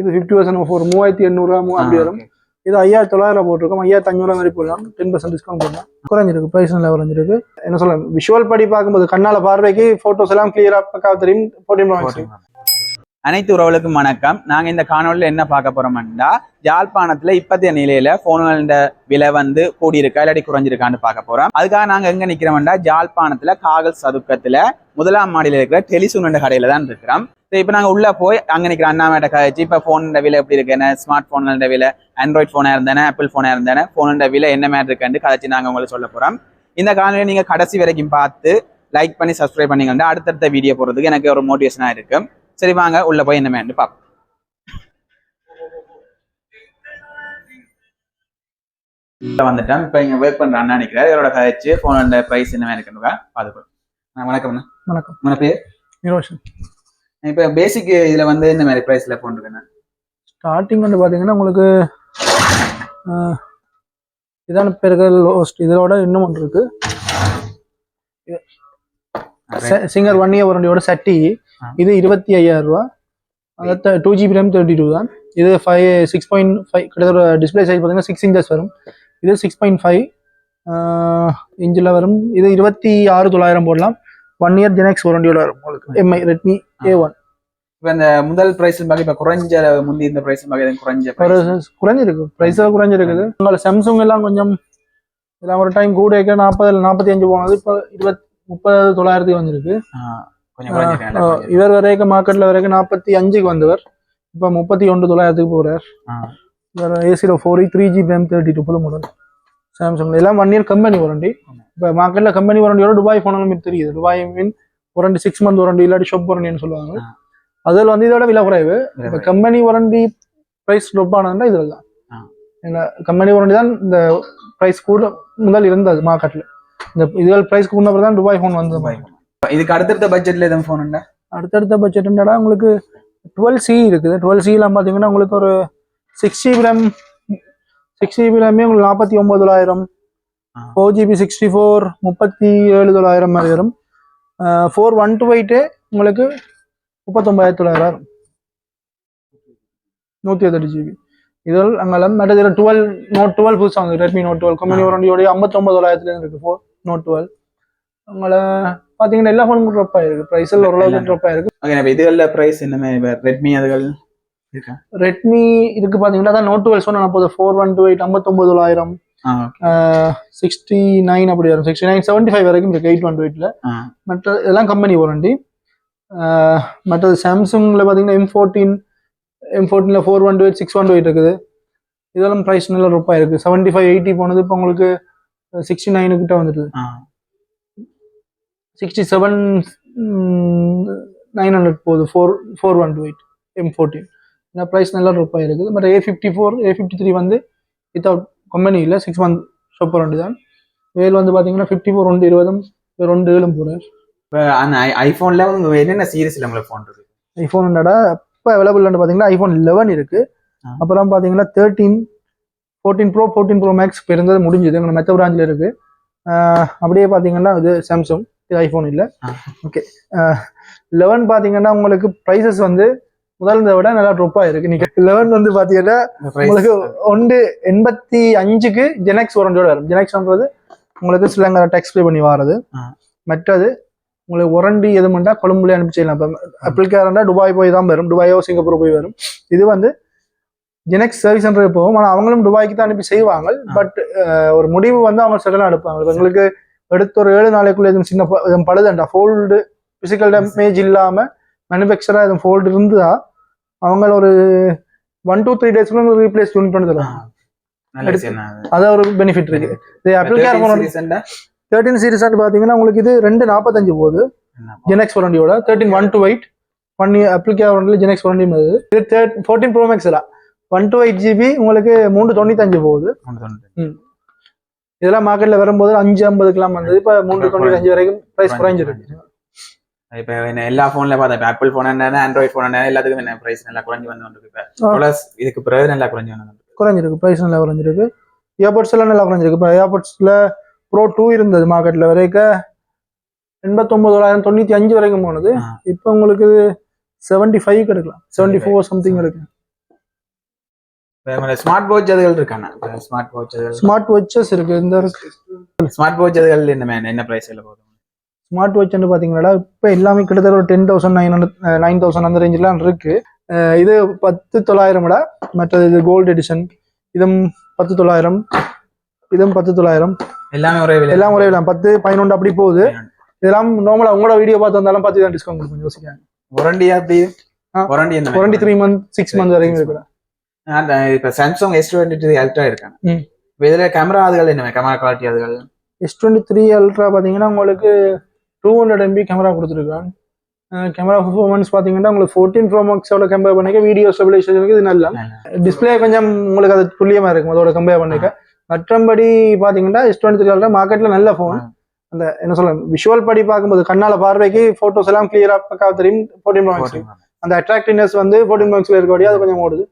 இது fifty percent of ஒரு மூவாயிரத்தி எண்ணூறுரூவா அப்படி வரும். இது ஐயாயிரத்தி தொள்ளாயிரம் போட்டிருக்கோம். ஐயாயிரத்தி அஞ்சூறுவா மாதிரி போடலாம். டென் பர்சன்ட் டிஸ்கவுண்ட் போடலாம். குறைஞ்சிருக்கு. ப்ரைஸ் நல்லா குறைஞ்சிருக்கு. என்ன சொல்ல விஷுவல் படி பார்க்கும்போது கண்ணால பார்வைக்கு போட்டோஸ் எல்லாம் கிளியரா பக்கா தெரியும். ஃபோர்டீன் அனைத்து உறவுகளுக்கும் வணக்கம். நாங்க இந்த காணொலியில என்ன பார்க்க போறோம்னா யாழ்ப்பாணத்துல இப்பத்திய நிலையில போன்களோட விலை வந்து கூடியிருக்கா இல்லாட்டி குறைஞ்சிருக்கான்னு பார்க்க போறோம். அதுக்காக நாங்க எங்க நிக்கிறோம்னா யாழ்ப்பாணத்துல காகல் சதுக்கத்துல முதலாம் மாடியில இருக்கிற டெலிசூன் கடையில தான் இருக்கிறோம். இப்ப நாங்க உள்ள போய் அங்க நிக்கிற அண்ணாமேட்ட கழிச்சு இப்ப போனோட விலை எப்படி இருக்கு? என்ன ஸ்மார்ட் போன்களோட விலை? ஆண்ட்ராய்ட் போனா இருந்தானே ஆப்பிள் போனா இருந்தானே போனோட விலை என்ன மாதிரி இருக்குன்னு கதைச்சு நாங்க உங்களுக்கு சொல்ல போறோம். இந்த காணொலியை நீங்க கடைசி வரைக்கும் பார்த்து லைக் பண்ணி சப்ஸ்கிரைப் பண்ணீங்கன்னா அடுத்தடுத்த வீடியோ போறதுக்கு எனக்கு ஒரு மோட்டிவேஷனா இருக்கும் சரி வாங்க உள்ள போய் என்ன மேண்டு உள்ள வந்துட்டேன். இப்ப இங்க ஒர்க் பண்ற அண்ணா நிக்கிறார். இவரோட கழிச்சு போனோட பிரைஸ் என்ன இருக்குன்னு பாத்துக்கோ வணக்கம் அண்ணா. வணக்கம். உங்க பேர்? நிரோஷன். இப்ப பேசிக் இதுல வந்து இந்த மாதிரி பிரைஸ்ல போன் இருக்குண்ணா ஸ்டார்டிங் வந்து பாத்தீங்கன்னா உங்களுக்கு இதான பெருகல் லோஸ்ட் இதோட இன்னும் ஒன்று இருக்கு. சிங்கர் ஒன் இயர் வாரண்டியோட சட்டி. இது இருபத்தி ஐயாயிரம் ரூபா. அதை two GB RAM thirty two தான். இது ஃபைவ் சிக்ஸ் பாயிண்ட் ஃபைவ் கிட்டத்தட்ட டிஸ்பிளே சைஸ் பார்த்தீங்கன்னா சிக்ஸ் இன்ச்சஸ் வரும். இது சிக்ஸ் பாயிண்ட் ஃபைவ் இன்ச்சில் வரும். இது இருபத்தி ஆறு தொள்ளாயிரம் போடலாம். ஒன் இயர் ஜெனக்ஸ் வாரண்டியோட வரும் உங்களுக்கு. எம்ஐ ரெட்மி ஏ ஒன் இப்ப இந்த முதல் பிரைஸ் பாக்க இப்ப குறைஞ்ச முந்தி இந்த பிரைஸ் இது குறைஞ்ச. குறைஞ்சிருக்கு. ப்ரைஸ் குறைஞ்சிருக்குது. உங்களை சாம்சங் எல்லாம் கொஞ்சம் எல்லாம் ஒரு டைம் கூட இருக்க நாற்பது நாற்பத்தி அஞ்சு போனது இப்போ இருபத்தி முப்பது தொள்ளாயிரத்துக்கு வந்திருக்கு. இவர் வரைக்கும் மார்க்கெட்ல வரைக்கும் நாற்பத்தி அஞ்சுக்கு வந்தவர். இப்போ முப்பத்தி ஒன்று தொள்ளாயிரத்துக்கு போறார். ஏசியில் four three GB RAM thirty two புது மாடல் சாம்சங் எல்லாம் ஒன் இயர் கம்பெனி வாரண்டி இப்போ மார்க்கெட்ல கம்பெனி வாரண்டியோட துபாய் ஃபோன் தெரியுது. Dubai mean warranty six month warranty இல்லாட்டி ஷாப் வாரண்டின்னு சொல்லுவாங்க. அதில் வந்து இதோட விலை குறைவு. இப்போ கம்பெனி வாரண்டி ப்ரைஸ் ட்ராப் ஆனதுன்னா இதில் தான். ஏன்னா கம்பெனி வாரண்டி தான் இந்த ப்ரைஸ் கூட முதல் இருந்தது மார்க்கெட்ல இந்த இதுகள் ப்ரைஸ் கூடப்பறம் தான் துபாய் ஃபோன் வந்தது. இதுக்கு அடுத்தடுத்த பட்ஜெட்ல எதுவும் போன் உண்டா? அடுத்தடுத்த பட்ஜெட் என்னடா உங்களுக்கு டுவெல் சி இருக்குது. டுவெல் சிலாம் பார்த்தீங்கன்னா உங்களுக்கு ஒரு six GB RAM six GB rami உங்களுக்கு நாற்பத்தி ஒம்பது தொள்ளாயிரம். ஃபோர் ஜிபி சிக்ஸ்டி ஃபோர் முப்பத்தி ஏழு தொள்ளாயிரம் மாதிரி வரும். ஃபோர் ஒன் டூ எயிட்டு உங்களுக்கு முப்பத்தொம்பதாயிரத்தி தொள்ளாயிரம் வரும் நூற்றி இருபத்தெட்டு ஜிபி இதில் அங்கே மற்ற டுவெல் நோட் டுவெல் புதுசாக வந்து ரெட்மி நோட் டுவெல் கம்பெனி. வாரண்டியோடைய ஐம்பத்தொம்பது தொள்ளாயிரத்துலேருந்து இருக்குது ஃபோர் நோட் டுவெல் உங்களை பார்த்தீங்கன்னா எல்லா ஃபோனும் ட்ராப் ஆயிருக்கு. ப்ரைஸில் ஓரளவுக்கு எல்லாம். ட்ராப் ஆயிருக்கு. ஓகே இப்ப இதுகள்ல பிரைஸ் என்ன மாதிரி? ரெட்மி அதுகள் ரெட்மி இதுக்கு பார்த்தீங்கன்னா தான் நோட் டுவெல் சொன்ன போது ஃபோர் ஒன் டூ எயிட் ஐம்பத்தொம்பது தொள்ளாயிரம் சிக்ஸ்டி நைன் அப்படி வரும். சிக்ஸ்டி நைன் செவன்ட்டி ஃபைவ் வரைக்கும் இருக்கு எயிட் ஒன் டூ எயிட்டில் ஆ. மற்ற இதெல்லாம் கம்பெனி வாரண்டி மற்றது சாம்சங்கில் பார்த்தீங்கன்னா M fourteen M ஃபோர்டீனில் four one two eight six one two eight இருக்குது. இதெல்லாம் ப்ரைஸ் நல்ல ரூபாய் இருக்குது செவன்ட்டி ஃபைவ் எயிட்டி போனது இப்போ உங்களுக்கு சிக்ஸ்டி நைனு கிட்ட வந்துடுது ஆ. சிக்ஸ்டி செவன் நைன் ஹண்ட்ரட் போகுது four four one two eight M fourteen price நல்ல ரூபாய் இருக்குது but A fifty four A fifty three வந்து வித்தவுட் கம்பெனி இல்லை சிக்ஸ் மந்த் ஷாப்பர் வண்டி தான். வேல் வந்து பார்த்தீங்கன்னா ஃபிஃப்டி ஃபோர் ரெண்டு இருபதும் ரெண்டு ஏழும் போகிறேன் இப்ப அந்த உங்க என்னென்ன சீரிஸ்ல உங்களுக்கு போன் இருக்கு? ஐஃபோன் என்னடா இப்போ அவைலபிள் பார்த்தீங்கன்னா ஐஃபோன் லெவன் இருக்கு. ஆ. அப்புறம் பார்த்தீங்கன்னா thirteen fourteen pro fourteen pro max இப்போ இருந்தது முடிஞ்சது. எங்கள் மெத்த பிராஞ்சில் இருக்கு. ஆஹ் அப்படியே பார்த்தீங்கன்னா இது சாம்சங் இது ஐஃபோன் இல்லை. ஓகே லெவன் பார்த்தீங்கன்னா உங்களுக்கு ப்ரைஸஸ் வந்து முதல்ல விட நல்லா ட்ரொப்பாக இருக்கு நீங்க லெவன் வந்து price- உங்களுக்கு ஒன்று எண்பத்தி அஞ்சுக்கு ஜெனக்ஸ் வாரண்டியோட வரும். ஜெனக்ஸ்ன்றது உங்களுக்கு சிலங்க டெக்ஸ் பே பண்ணி வாரது. மற்றது உங்களுக்கு ஒரண்டி எதுமெண்டா கொழும்புல அனுப்பி செய்யலாம் இப்போ அப்ளிகேரண்டா துபாய் போய் தான் வரும். துபாயோ சிங்கப்பூர் போய் வரும். இது வந்து ஜெனக்ஸ் சர்வீஸ் சென்டர் போகும். ஆனால் அவங்களும் துபாய்க்கு தான் அனுப்பி செய்வாங்க. பட் ஒரு முடிவு வந்து அவங்க செகண்ட் இப்ப எங்களுக்கு எடுத்த ஒரு ஏழு நாளைக்குள்ள எதுவும் சின்ன பழுதண்டா? ஃபோல்டு பிசிக்கல் டேமேஜ் இல்லாம மேனுஃபேக்சரா எதுவும் ஃபோல்டு இருந்தா அவங்க ஒரு ஒன் டூ த்ரீ டேஸ்க்குள்ள ரீப்ளேஸ் யூனிட் பண்ணி ஆ. தருவாங்க நல்ல விஷயம் தான். அது. அது ஒரு பெனிஃபிட் இருக்கு. இது இப்ப அப்ளிகேர் 13 ஃபோன்? தேர்ட்டின் சீரிஸ் பாத்தீங்கன்னா உங்களுக்கு இது ரெண்டு நாற்பத்தஞ்சு போகுது? ஜெனக்ஸ் வாரண்டியோட thirteen one two eight one AppleCare வாரண்டியில் ஜெனக்ஸ் வாரண்டி வருது. இது தேர்ட் ஃபோர்டீன் ப்ரோ மேக்ஸ் எல்லாம் ஒன் டு எயிட் ஜிபி உங்களுக்கு மூணு தொண்ணூத்தஞ்சு போகுது. இதெல்லாம் மார்க்கெட்ல வரும்போது அஞ்சு ஐம்பதுக்கெல்லாம் வந்தது. இப்போ மூணு தொண்ணூத்தஞ்சு வரைக்கும் ப்ரைஸ் குறைஞ்சிருக்கு. இப்ப என்ன எல்லா போன்ல பார்த்தா இப்ப ஆப்பிள் போன் என்ன ஆண்ட்ராய்ட் போன் என்ன எல்லாத்துக்கும் என்ன பிரைஸ் நல்லா குறைஞ்சு வந்து கொண்டிருக்கு இப்ப. plus இதுக்கு பிறகு நல்லா குறைஞ்சு வந்து. குறைஞ்சிருக்கு ப்ரைஸ் நல்லா குறைஞ்சிருக்கு. ஏர்பட்ஸ் எல்லாம் நல்லா குறைஞ்சிருக்கு. இப்போ ஏர்பட்ஸ்ல ப்ரோ டூ இருந்தது மார்க்கெட்ல வரைக்கும் எண்பத்தொன்பது தொள்ளாயிரம் தொண்ணூத்தி அஞ்சு வரைக்கும் போனது. இப்போ உங்களுக்கு செவன்டி ஃபைவ் கிடைக்கலாம் செவன்டி ஃபோர் சம்திங் கிடைக்கும் ஸ்மார்ட் வாட்ச் அதுகள் இருக்காண்ணா ஸ்மார்ட் வாட்ச் ஸ்மார்ட் வாட்சஸ் இருக்கு? இந்த ஸ்மார்ட் வாட்ச் அதுகள் என்ன? என்ன பிரைஸ்ல போதும் ஸ்மார்ட் வாட்ச்னு பார்த்தீங்கன்னா இப்போ எல்லாமே கிட்டத்தட்ட ஒரு ten thousand nine hundred nine thousand அந்த ரேஞ்செலாம் இருக்கு. அஹ் இது பத்து தொள்ளாயிரம் விட மற்றது இது கோல்டு எடிஷன் இதும் பத்து தொள்ளாயிரம் இதுவும் பத்து தொள்ளாயிரம். எல்லாமே ஒரே விலை. எல்லாம் ஒரே விலை. பத்து பதினொன்று அப்படி போகுது. இதெல்லாம் நார்மலாக உங்களோட வீடியோ பார்த்து வந்தாலும் பார்த்து தான் டிஸ்கவுண்ட் கொடுப்போம் யோசிக்காங்க வாரண்டி அப்படி? என்ன? Warranty three month six month வரைக்கும் இருக்குது இப்ப Samsung S twenty three ultra இருக்காங்க இதுல கேமரா அதுகள் என்ன கேமரா குவாலிட்டி அதுகள்? எஸ் டுவெண்ட்டி த்ரீ அல்ட்ரா பார்த்தீங்கன்னா உங்களுக்கு டூ ஹண்ட்ரட் எம்பி கேமரா கொடுத்துருக்காங்க. கேமரா பர்ஃபார்மன்ஸ் பார்த்தீங்கன்னா உங்களுக்கு ஃபோர்டீன் ப்ரோ மேக்ஸோட கம்பேர் பண்ணிக்க வீடியோ ஸ்டெபிலைசேஷனுக்கு இது நல்லா. டிஸ்பிளே கொஞ்சம் உங்களுக்கு அது துல்லியமா இருக்கும் அதோட கம்பேர் பண்ணிக்க. மற்றபடி பாத்தீங்கன்னா எஸ் டுவெண்ட்டி த்ரீ மார்க்கெட்ல நல்ல ஃபோன் அந்த என்ன சொல்ல விஷுவல் படி பார்க்கும்போது கண்ணால பார்வைக்கு போட்டோஸ் எல்லாம் கிளியரா பக்கா தெரியும் ஃபோர்டீன் ப்ரோ அந்த அட்ராக்டிவ்னஸ் வந்து ஃபோர்டீன் ப்ரோ இருக்கக்கூடிய அது கொஞ்சம் ஓடுது.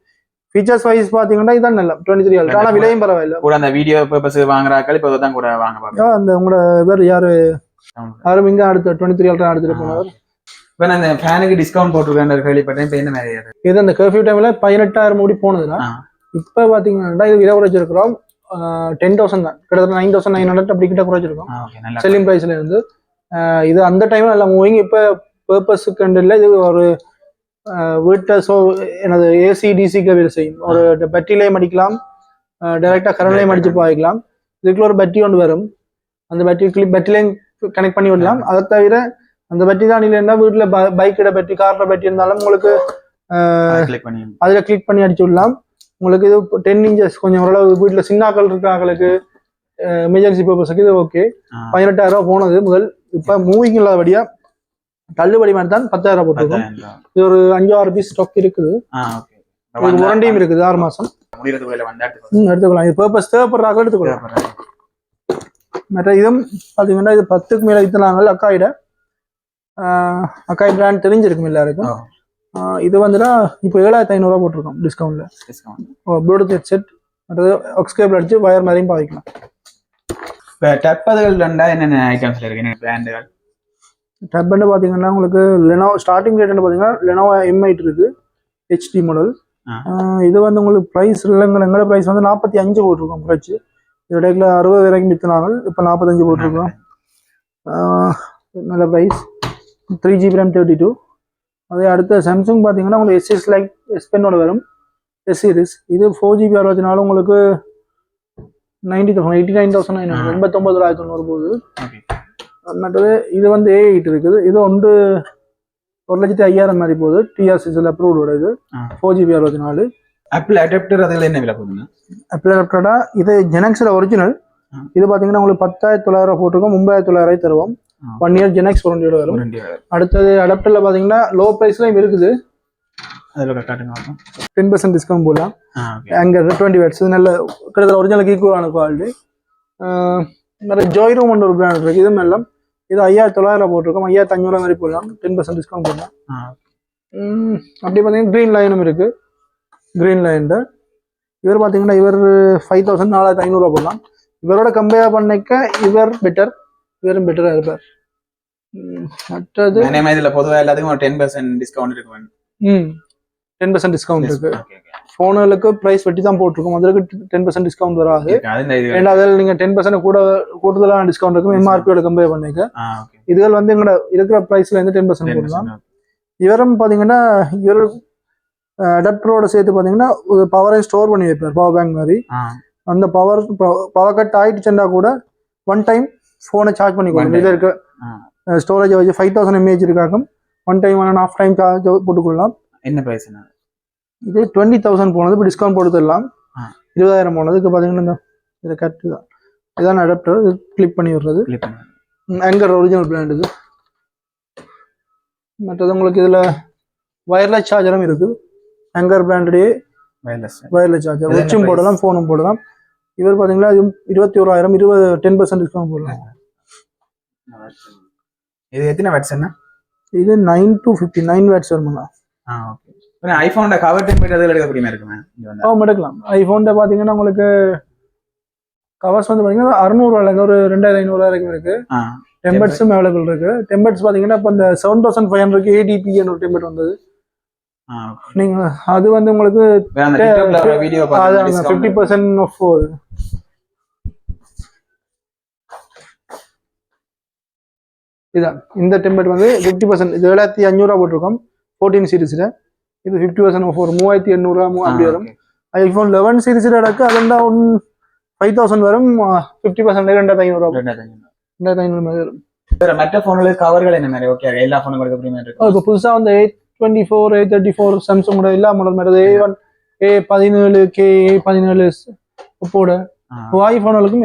ஃபீச்சர்ஸ் வைஸ் பாத்தீங்கன்னா இதான் நல்ல டுவெண்ட்டி த்ரீ ஆனா விலையும் பரவாயில்ல. கூட அந்த வீடியோ பர்பஸ் வாங்குறாக்கள் இப்ப தான் கூட வாங்க அந்த உங்களோட பேர் யாரு யாரும் இங்க அடுத்த டுவெண்ட்டி த்ரீ அல்ட்ரா எடுத்துட்டு போனவர் இப்ப நான் இந்த ஃபேனுக்கு டிஸ்கவுண்ட் போட்டுருக்கேன் கேள்விப்பட்டேன் இப்ப என்ன மாதிரி இது அந்த கர்ஃபியூ டைம்ல பதினெட்டாயிரம் கோடி போனதுன்னா. இப்ப பாத்தீங்கன்னா இது விலை குறைச்சிருக்கிறோம் டென் தௌசண்ட் தான். கிட்டத்தட்ட நைன் தௌசண்ட் நைன் ஹண்ட்ரட் அப்படி கிட்ட குறைச்சிருக்கோம் செல்லிங் ப்ரைஸ்ல இருந்து. இது அந்த டைம்ல நல்லா மூவிங் இப்போ பர்பஸுக்கு இல்லை இது ஒரு வீட்டை ஸோ எனது ஏசி டிசிக்கு வேலை செய்யும். ஒரு பேட்டரிலையும் அடிக்கலாம். டைரெக்டாக கரண்ட்லையும் அடிச்சு பாய்க்கலாம். இதுக்குள்ள ஒரு பேட்டரி ஒன்று வரும். அந்த பேட்டரி கிளிப் பேட்டரிலையும் கனெக்ட் பண்ணி விடலாம் அதை தவிர அந்த பேட்டரி தான் இல்லைன்னா வீட்டில் பைக்கோட பேட்டரி காரோட பேட்டரி இருந்தாலும் உங்களுக்கு அதில் கிளிக் பண்ணி அடிச்சு விடலாம். உங்களுக்கு இது டென் இன்ச்சஸ் கொஞ்சம் ஓரளவு வீட்டில் சின்னாக்கள் இருக்கிறவங்களுக்கு எமர்ஜென்சி பர்பஸுக்கு இது ஓகே. பதினெட்டாயிரம் ரூபாய் போனது முதல். இப்போ மூவிங் இல்லாதபடியா தள்ளுபடி மாதிரி தான் பத்தாயிரம் ரூபாய் போட்டிருக்கோம். இது ஒரு அஞ்சு ஆறு பீஸ் ஸ்டாக் இருக்குது வாரண்டியும் இருக்குது ஆறு மாசம். எடுத்துக்கலாம். இது பர்பஸ் தேவைப்படுறாங்க எடுத்துக்கலாம். மற்ற இதுவும் பார்த்தீங்கன்னா இது பத்துக்கு மேலே வித்துனாங்க அக்காயிட. அக்காய் பிராண்ட் தெரிஞ்சிருக்கும் எல்லாருக்கும். ஓ. இது வந்துன்னா இப்போ ஏழாயிரத்தி ஐநூறுரூவா போட்டிருக்கோம் டிஸ்கவுண்ட்ல டிஸ்கவுண்ட் ப்ளூடூத் ஹெட்செட் மற்றது ஒக்ஸ்கேபிள் அடிச்சு வயர் மாதிரியும் பாவிக்கலாம். இப்ப டப்பதுகள் ரெண்டா என்னென்ன ஐட்டம்ஸ்ல இருக்கு? என்ன பிராண்டுகள் டப்னு பார்த்தீங்கன்னா உங்களுக்கு லெனோ ஸ்டார்டிங் ரேட்னு பார்த்தீங்கன்னா லெனோவா எம் எயிட் இருக்கு. HD model. இது வந்து உங்களுக்கு ப்ரைஸ் இல்லைங்க எங்களோட ப்ரைஸ் வந்து நாற்பத்தி அஞ்சு போட்டிருக்கோம் குறைச்சி. இடையில அறுபது வரைக்கும் விற்றுனாங்க இப்போ நாற்பத்தஞ்சு போட்டிருக்கோம். நல்ல price three GB RAM thirty two அதே அடுத்த சாம்சங் பார்த்தீங்கன்னா உங்களுக்கு எஸ்எஸ் லைக் எஸ் பென்னோட வரும். எஸ் சீரிஸ் இது ஃபோர் ஜிபி அறுபத்தினாலும் உங்களுக்கு ninety thousand eighty nine thousand nine ஆ. எண்பத்தொம்பது தொண்ணூறு போகுது. மற்றது இது வந்து ஏ எயிட் இருக்குது. இது ஒன்று ஒரு லட்சத்தி ஐயாயிரம் மாதிரி போகுது. டிஆர்சிஎஸ்எல் அப்ரூவ்டோட இது. ஃபோர் ஜிபி அறுபத்தி நாலு ஆப்பிள் அடாப்டர் அதுல என்ன விலை போகுதுங்க? அப்ளேப்டடா இது ஜெனக்ஸில் ஒரிஜினல். இது பார்த்தீங்கன்னா உங்களுக்கு பத்தாயிரத்தி தொள்ளாயிரம் போட்டிருக்கோம் மும்பதாயிரத்தி தொள்ளாயிரம் தருவோம். ஒன் இயர் ஜெனக்ஸ் வாரண்டியோட வரும். அடுத்தது அடாப்டரில் பார்த்தீங்கன்னா லோ ப்ரைஸ்லையும் இருக்குது. அதுல காட்டுங்க. டென் பர்சன்ட் டிஸ்கவுண்ட் போடலாம். அங்கே டுவெண்ட்டி வேட்ஸ் இது நல்ல கிட்டத்தட்ட ஒரிஜினலுக்கு ஈக்குவலான குவாலிட்டி நிறைய ஜோய் ரூம் ஒரு பிராண்ட் இருக்குது இது எல்லாம் இது ஐயாயிரத்தி தொள்ளாயிரம் போட்டிருக்கோம். ஐயாயிரத்தி அஞ்சூறு மாதிரி போடலாம். டென் பர்சன்ட் டிஸ்கவுண்ட் போடலாம். அப்படி பார்த்தீங்கன்னா க்ரீன் லைனும் இருக்கு. க்ரீன் லைனில் இவர் பார்த்தீங்கன்னா இவர் ஃபைவ் தௌசண்ட் நாலாயிரத்தி ஐநூறுரூவா போடலாம். இவரோட கம்பேர் பண்ணிக்க இவர் பெட்டர் இவரும் பெட்டராக இருப்பார். மற்றது இதுல பொதுவா எல்லாத்துக்கும் ஒரு டென் பர்சன்ட் டிஸ்கவுண்ட் இருக்கு ம் டென் பர்சன்ட் டிஸ்கவுண்ட் இருக்கு. ஃபோனுகளுக்கு ப்ரைஸ் வெட்டி தான் போட்டிருக்கோம். அதுக்கு டென் பர்சன்ட் டிஸ்கவுண்ட் வராது. அதில் நீங்கள் டென் பர்சன்ட் கூட கூடுதலான டிஸ்கவுண்ட் இருக்கும். எம்ஆர்பியோட கம்பேர் பண்ணிக்க. இதுகள் வந்து எங்களோட இருக்கிற ப்ரைஸ்ல இருந்து டென் பர்சன்ட் போடலாம். இவரும் பார்த்தீங்கன்னா இவர் அடாப்டரோட சேர்த்து பார்த்தீங்கன்னா பவரை ஸ்டோர் பண்ணி வைப்பார் பவர் பேங்க் மாதிரி. அந்த பவர் பவர் கட் ஆயிடுச்சுன்னா கூட ஒன் டைம் ஃபோனை சார்ஜ் பண்ணி One கொடுக்கும் time. இதில் இருக்க. ஸ்டோரேஜ் வச்சு five thousand mAh இருக்காக்கும். One time one of time charge போட்டுக்கொள்ளலாம் என்ன பிரைஸ் இது டுவெண்ட்டி தௌசண்ட் போனது இப்போ டிஸ்கவுண்ட் போட்டு தரலாம். இருபதாயிரம் போனதுக்கு பார்த்தீங்கன்னா இந்த இது கட்டு தான் இதான் அடாப்டர் இது கிளிக் பண்ணி விடுறது. ஆங்கர் ஒரிஜினல் பிராண்ட் இது. மற்றது உங்களுக்கு இதில் வயர்லெஸ் சார்ஜரும் இருக்குது ஆங்கர் பிராண்டுடைய வயர்லெஸ் வயர்லெஸ் சார்ஜர் வச்சும்? போடலாம் ஃபோனும் போடலாம். இவர் பார்த்தீங்கன்னா இது இருபத்தி ஓராயிரம் இருபது டென் பர்சன்ட் டிஸ்கவுண்ட் போடலாம். இது எத்தனை வாட்ஸ் என்ன இது nine two fifty nine watts வருமாங்க ஆ ஓகே ஐபோனோட கவர் டெம்பரேச்சர் அதில் எடுக்கக்கூடிய இருக்குமே இங்க வந்து. ஆ எடுக்கலாம். ஐஃபோனில் பார்த்தீங்கன்னா உங்களுக்கு கவர்ஸ் வந்து பார்த்தீங்கன்னா அறுநூறுவாயில ஒரு ரெண்டாயிரம் ஐநூறுவா வரைக்கும் இருக்கு. டெம்பர்ட்ஸும் அவைலபிள் இருக்கு. டெம்பர்ட்ஸ் பார்த்தீங்கன்னா இப்போ இந்த செவன் தௌசண்ட் ஃபைவ் ஹண்ட்ரட் ஏடிபின்னு ஒரு டெம்பர்ட் வந்தது. நீங்க அது வந்து உங்களுக்கு வீடியோ ஃபிஃப்டி பர்சன்ட் ஆஃப் இதான் இந்த டெம்பர் வந்து ஃபிஃப்டி பர்சன்ட் இது ஏழாயிரத்தி அஞ்சூறுவா போட்டிருக்கோம் ஃபோர்டீன் சீரிஸில் இது ஃபிஃப்டி பர்சன்ட் ஆஃப் ஒரு மூவாயிரத்தி மூ- அப்படி வரும். ஐஃபோன் லெவன் சீரிஸில் எடுக்க அதுண்டா ஒன் ஃபைவ் தௌசண்ட் வரும் ஃபிஃப்டி பர்சன்ட் ரெண்டாயிரத்தி ஐநூறுவா ரெண்டாயிரத்தி ஐநூறு. மாதிரி வரும். மற்ற போன்களுக்கு கவர்கள் என்ன மாதிரி? ஓகே எல்லா மாதிரி இப்போ புதுசாக வந்து eight twenty four eight thirty four சாம்சங்கோட எல்லா மாடல் மாதிரி ஏ ஒன் ஏ பதினேழு கே ஏ பதினேழு ஒப்போட ஐஃபோனுக்கும்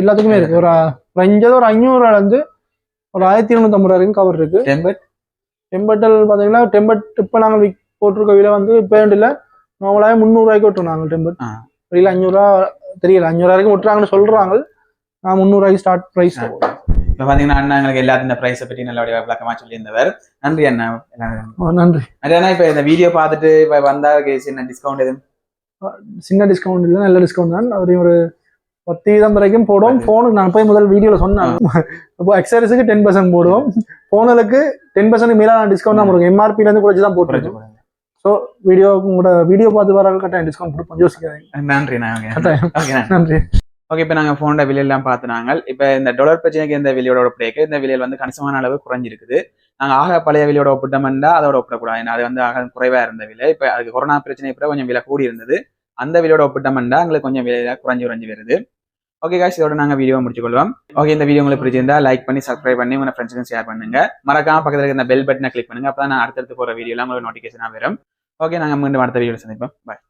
எல்லாத்துக்குமே இருக்கு. ஒரு குறைஞ்சது ஒரு ஐநூறுவா இருந்து ஒரு ஆயிரத்தி எழுநூத்தம்பது ரூபா வரைக்கும் கவர் இருக்கு. டெம்பர் டெம்பர்டல் பார்த்தீங்கன்னா டெம்பர் இப்போ நாங்கள் விக் போட்டிருக்க விலை வந்து இப்போ இல்லை நார்மலாகவே முந்நூறுவாய்க்கு விட்டுரும் நாங்கள் டெம்பர் ஆ. வெளியில் அஞ்சூறுவா தெரியல அஞ்சூறு வரைக்கும் விட்டுறாங்கன்னு சொல்றாங்க. நான் முந்நூறுவாய்க்கு ஸ்டார்ட் ப்ரைஸ் இப்ப பாத்தீங்கன்னா அண்ணா எங்களுக்கு எல்லாத்தையும் பிரைஸை பத்தி நல்லபடியா விளக்கமா சொல்லியிருந்தவர். நன்றி அண்ணா. எல்லாரும் நன்றி. அண்ணா இப்ப இந்த வீடியோ பார்த்துட்டு இப்ப வந்தா சின்ன டிஸ்கவுண்ட் எதுவும்? சின்ன டிஸ்கவுண்ட் இல்லை நல்ல டிஸ்கவுண்ட் தான். ஒரு ஒரு பத்து வீதம் வரைக்கும் போடுவோம். ஃபோனுக்கு நான் போய் முதல் வீடியோவில் சொன்னேன். இப்போ அக்சரிஸுக்கு டென் பர்சன்ட் போடுவோம். ஃபோனுக்கு டென் பர்சன்ட் மேலே நான் டிஸ்கவுண்ட் தான் போடுவோம். எம்ஆர்பிலேருந்து குறைச்சி தான் போட்டுருக்கோம். ஸோ வீடியோ உங்களோட வீடியோ பார்த்து வர கட்டாயம் டிஸ்கவுண்ட் கொடுப்போம். யோசிக்காதீங்க. நன்றி. நன்றி. ஓகே இப்போ நாங்கள் ஃபோனோட விலையெல்லாம் பார்த்துனாங்க இப்போ இந்த டொலர் பிரச்சனைக்கு இந்த விலையோட ஒப்படைக்கு இந்த விலையில் வந்து கணிசமான அளவு குறைஞ்சிருக்குது. நாங்கள் ஆக பழைய விலையோட ஒப்பிட்டோம்னா அதோட ஒப்பிடக்கூடாது ஏன்னா அது வந்து ஆக குறைவாக இருந்த விலை. இப்போ அதுக்கு கொரோனா பிரச்சனை இப்போ கொஞ்சம் விலை கூடி இருந்தது. அந்த விலையோட ஒப்பிட்டோம்னா எங்களுக்கு கொஞ்சம் விலையில குறைஞ்சி குறைஞ்சி வருது. ஓகே காய்ஸ் இதோட நாங்கள் வீடியோ முடிச்சுக்கொள்வோம். ஓகே இந்த வீடியோ உங்களுக்கு பிடிச்சிருந்தா லைக் பண்ணி சப்ஸ்கிரைப் பண்ணி உங்க ஃப்ரெண்ட்ஸுக்கும் ஷேர் பண்ணுங்க. மறக்காம பக்கத்தில் இருக்க இந்த பெல் பட்டனை கிளிக் பண்ணுங்க. அப்போ நான் அடுத்தடுத்து போகிற வீடியோலாம் உங்களுக்கு நோட்டிஃபிகேஷனாக வரும். ஓகே நாங்கள் மீண்டும் அடுத்த வீடியோ சந்திப்போம். பாய்